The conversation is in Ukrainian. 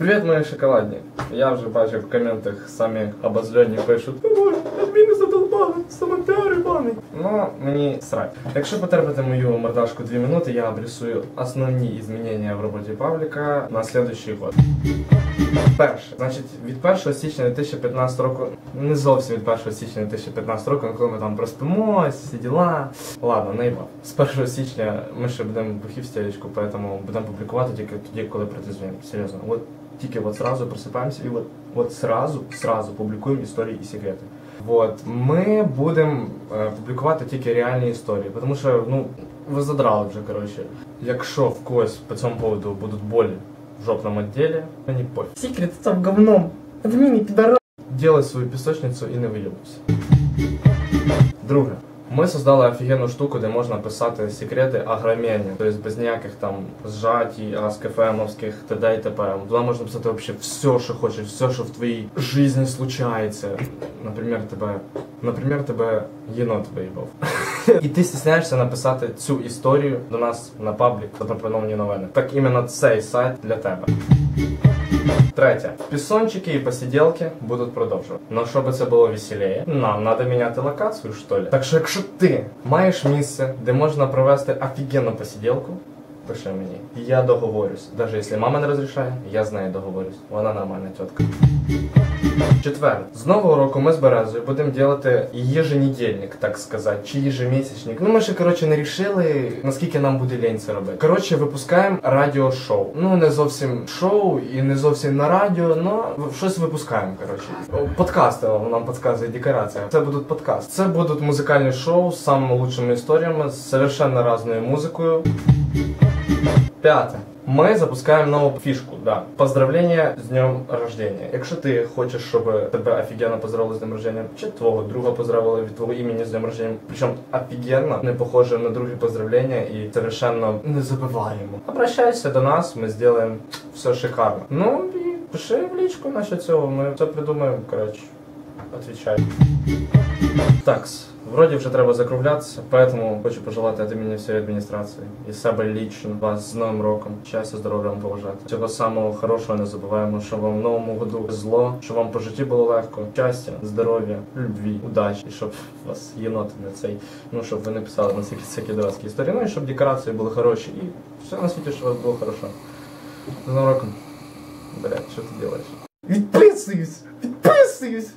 Привіт, мої шоколадні. Я вже бачив в коментах самі обозлені пишуть, адміни задолбали, самопіари баний. Ну, мені срать. Якщо потерпите мою мордашку 2 минути, я обрисую основні змінення в роботі Павліка на следующий год. Перше, значить, від 1 січня 2015 року, не зовсім від 1 січня 2015 року, коли ми там проспимось, всі діла. Ладно, наїбав. З 1 січня ми ще будемо бухі в стелечку, поэтому будемо публікувати тільки тоді, коли протизвіємо. Серйозно. тільки от сразу просипаємося і от, от сразу, сразу публікуємо історії і секрети. Вот. Ми будемо е, публікувати тільки реальні історії, тому що, ну, ви задрали вже, коротше. Якщо в когось по цьому поводу будуть болі в жопном отделе, мені пофіг. Секрет там говном. Адміни, підара. Делай свою пісочницю і не вийобуйся. Друге. Ми создали офігенну штуку, де можна писати секрети огромені, тобто без ніяких там зжатій, аскефемовських, т.д. і т.п. Туди можна писати вообще все, що хочеш, все, що в твоїй житті случається. Наприклад, тебе, наприклад, тебе єнот виїбав. І ти стісняєшся написати цю історію до нас на паблік запропоновані новини. Так іменно цей сайт для тебе. Третє. Пісончики і посиділки будуть продовжувати. Ну, щоб це було веселіше, нам треба міняти локацію, що ли. Так що, якщо ти маєш місце, де можна провести офігенну посиділку, пиши мені. І я договорюсь. Навіть якщо мама не розрішає, я з нею договорюсь. Вона нормальна тітка. Четвер. З нового року ми з Березою будемо робити еженедельник, так сказати, чи ежемісячник. Ну ми ще коротше не рішили, наскільки нам буде лень це робити. Коротше, випускаємо радіошоу. Ну не зовсім шоу і не зовсім на радіо, але щось випускаємо. Коротше, подкасти нам підказує декорація. Це будуть подкасти. Це будуть музикальні шоу з самими лучшими історіями, з совершенно різною музикою. П'яте. Ми запускаємо нову фішку, да. Поздравлення з днем рождения. Якщо ти хочеш, щоб тебе офігенно поздравили з днем рождения, чи твого друга поздравили від твого імені з днем рождения, причому офігенно, не похоже на другі поздравлення і совершенно не забиваємо. Обращайся до нас, ми зробимо все шикарно. Ну і пиши в лічку насчет цього, ми все придумаємо, коротше. Отвечай. Такс. Вроде вже треба закруглятися, поэтому хочу пожелати від імені всієї адміністрації і себе лічно вас з Новим роком. Щастя, здоров'я вам побажати. Всього самого хорошого не забуваємо, щоб вам в новому году зло, щоб вам по житті було легко. Щастя, здоров'я, любві, удачі, щоб вас єноти на цей, ну щоб ви не писали на всякі всякі дурацькі історії, ну і щоб декорації були хороші, і все на світі, щоб вас було хорошо. З Новим роком. Блядь, що ти робиш? Відписуюсь! Відписуюсь!